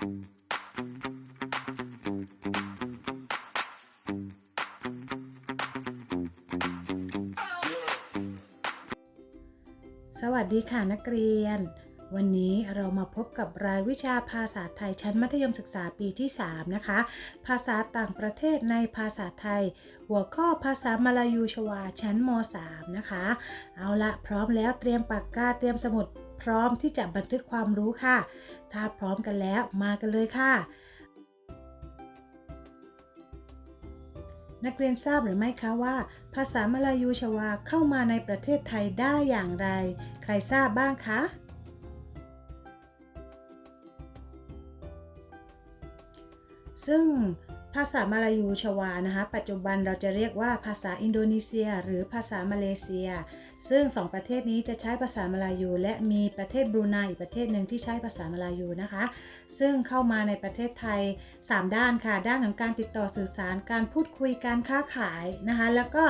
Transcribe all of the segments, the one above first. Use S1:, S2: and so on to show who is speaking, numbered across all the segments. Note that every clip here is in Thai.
S1: สวัสดีค่ะนักเรียน วันนี้เรามาพบกับรายวิชาภาษาไทยชั้นมัธยมศึกษาปีที่ 3 นะคะ ภาษาต่างประเทศในภาษาไทย หัวข้อภาษามาลายูชวาชั้นม .3 นะคะ เอาละพร้อมแล้วเตรียมปากกาเตรียมสมุด ร้อมที่จะบันทึกความรู้ค่ะ ถ้าพร้อมกันแล้วมากันเลยค่ะ นักเรียนทราบหรือไม่คะว่า ภาษามาลายูชวาเข้ามาในประเทศไทยได้อย่างไร ใครทราบบ้างคะซึ่ง ภาษามาลายูชวานะคะ ปัจจุบันเราจะเรียกว่าภาษาอินโดนีเซีย หรือภาษามาเลเซีย ซึ่งสองประเทศนี้จะใช้ภาษามาลายู และมีประเทศบรูไนอีกประเทศหนึ่งที่ใช้ภาษามาลายูนะคะ ซึ่งเข้ามาในประเทศไทย 3 ด้านค่ะ ด้านของการติดต่อสื่อสารการพูดคุยการค้าขายนะคะ แล้วก็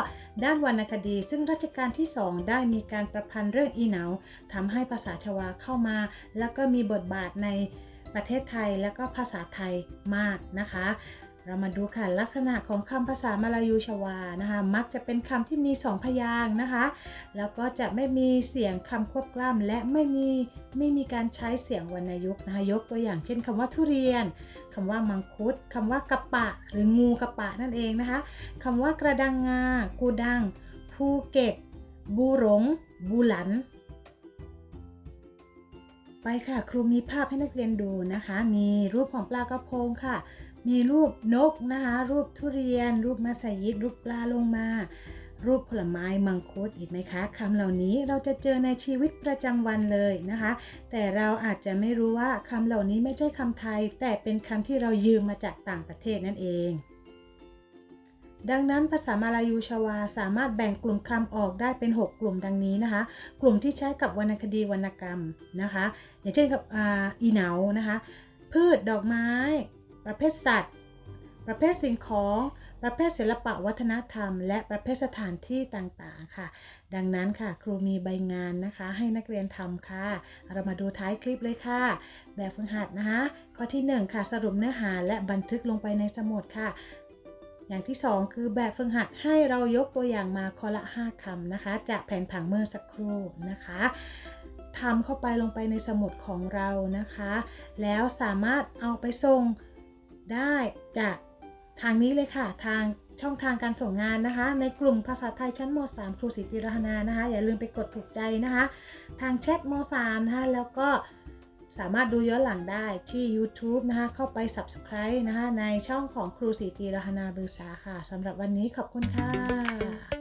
S1: ด้านวรรณคดี ซึ่งรัชกาลที่ 2 ได้มีการประพันธ์เรื่องอีเหนาทำให้ภาษาชวาเข้ามา แล้วก็มีบทบาทในประเทศไทยแล้วก็ภาษาไทยมากนะคะ เรามาดูค่ะลักษณะของคำภาษามาลายูชวานะคะ มักจะเป็นคำที่มีสองพยางค์นะคะ แล้วก็จะไม่มีเสียงคำควบกล้ำและไม่มีไม่มีการใช้เสียงวรรณยุกต์นะคะยกตัวอย่างเช่นคำว่าทุเรียนคำว่ามังคุดคำว่ากระปะ หรืองูกระปะนั่นเองนะคะคำว่ากระดังงากูดัง ภูเก็ตบูหลงบูหลัน ไปค่ะ ครูมีภาพให้นักเรียนดูนะคะ มีรูปของปลากระพงค่ะ มีรูปนกนะคะ รูปทุเรียน รูปมัสยิด รูปปลาลงมา รูปผลไม้มังคุดอีกไหมคะคำเหล่านี้เราจะเจอในชีวิตประจำวันเลยนะคะ แต่เราอาจจะไม่รู้ว่าคำเหล่านี้ไม่ใช่คำไทย แต่เป็นคำที่เรายืมมาจากต่างประเทศนั่นเอง ดังนั้นภาษามาลายูชาวาสามารถแบ่งกลุ่มคำออกได้เป็น 6 กลุ่มดังนี้นะคะ กลุ่มที่ใช้กับวรรณคดีวรรณกรรมนะคะ อย่างเช่นกับอาอีเหนานะคะ พืชดอกไม้ ประเภทสัตว์ ประเภทสิ่งของ ประเภทศิลปะวัฒนธรรม และประเภทสถานที่ต่างๆค่ะ ดังนั้นค่ะครูมีใบงานนะคะ ให้นักเรียนทำค่ะ เรามาดูท้ายคลิปเลยค่ะ แบบฝึกหัดนะคะ ข้อที่ 1 ค่ะสรุปเนื้อหาและบันทึกลงไปในสมุดค่ะ อย่างที่ 2 คือแบบฝึกหัดให้เรายกตัวอย่างมาข้อละ 5คำนะคะ จากแผนผังเมื่อสักครู่นะคะทำเข้าไปลงไปในสมุดของเรานะคะ แล้วสามารถเอาไปส่งได้จากทางนี้เลยค่ะ ทางช่องทางการส่งงานนะคะ ในกลุ่มภาษาไทยชั้นม .3 ครูสิติรัตนานะคะ อย่าลืมไปกดถูกใจนะคะ ทางแชทม .3 นะคะแล้วก็ สามารถดูย้อนหลังได้ที่ YouTube นะคะ เข้าไป Subscribe นะคะ ในช่องของครูสีตีรหนาบือสาค่ะสำหรับวันนี้ขอบคุณค่ะ